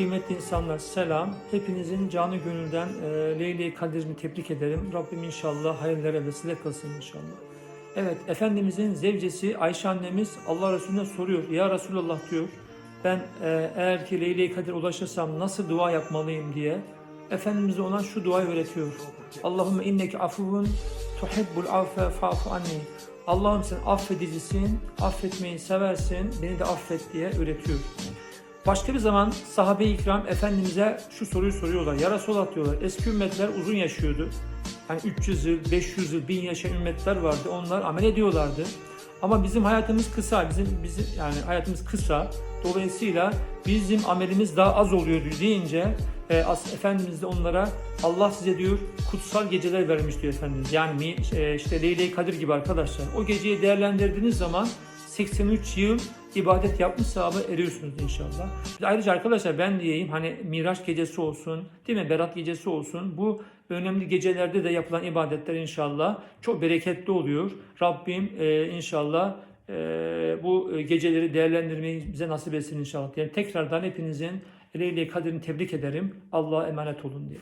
Kıymetli insanlar selam. Hepinizin canı gönülden e, Leyle-i Kadir'ini tebrik ederim. Rabbim inşallah hayırlara vesile kılsın inşallah. Evet, Efendimizin zevcesi Ayşe annemiz Allah Resulüne soruyor. Ya Resulallah diyor, ben e, eğer ki Leyle-i Kadir ulaşırsam nasıl dua yapmalıyım diye. Efendimiz ona şu duayı öğretiyor. Allahümme inneke afuvun tuhibbul affe fa'fu anni. Allah'ım sen affedicisin, affetmeyi seversin, beni de affet diye öğretiyor. Başka bir zaman sahabe-i ikram Efendimiz'e şu soruyu soruyorlar. Ya Resulallah diyorlar. Eski ümmetler uzun yaşıyordu. Yani 300 yıl, 500 yıl, 1000 yaşayan ümmetler vardı. Onlar amel ediyorlardı. Ama bizim hayatımız kısa. Bizim bizim yani hayatımız kısa. Dolayısıyla bizim amelimiz daha az oluyordu deyince e, as, Efendimiz de onlara Allah size diyor kutsal geceler vermiş diyor Efendimiz. Yani e, işte Leyle-i Kadir gibi arkadaşlar. O geceyi değerlendirdiğiniz zaman 83 yıl ibadet yapmış sevaba eriyorsunuz inşallah. Ayrıca arkadaşlar ben diyeyim hani Miraç gecesi olsun, değil mi? Berat gecesi olsun. Bu önemli gecelerde de yapılan ibadetler inşallah çok bereketli oluyor. Rabbim e, inşallah e, bu geceleri değerlendirmeyi bize nasip etsin inşallah. Yani tekrardan hepinizin Leyle-i Kadir'ini tebrik ederim. Allah'a emanet olun diye.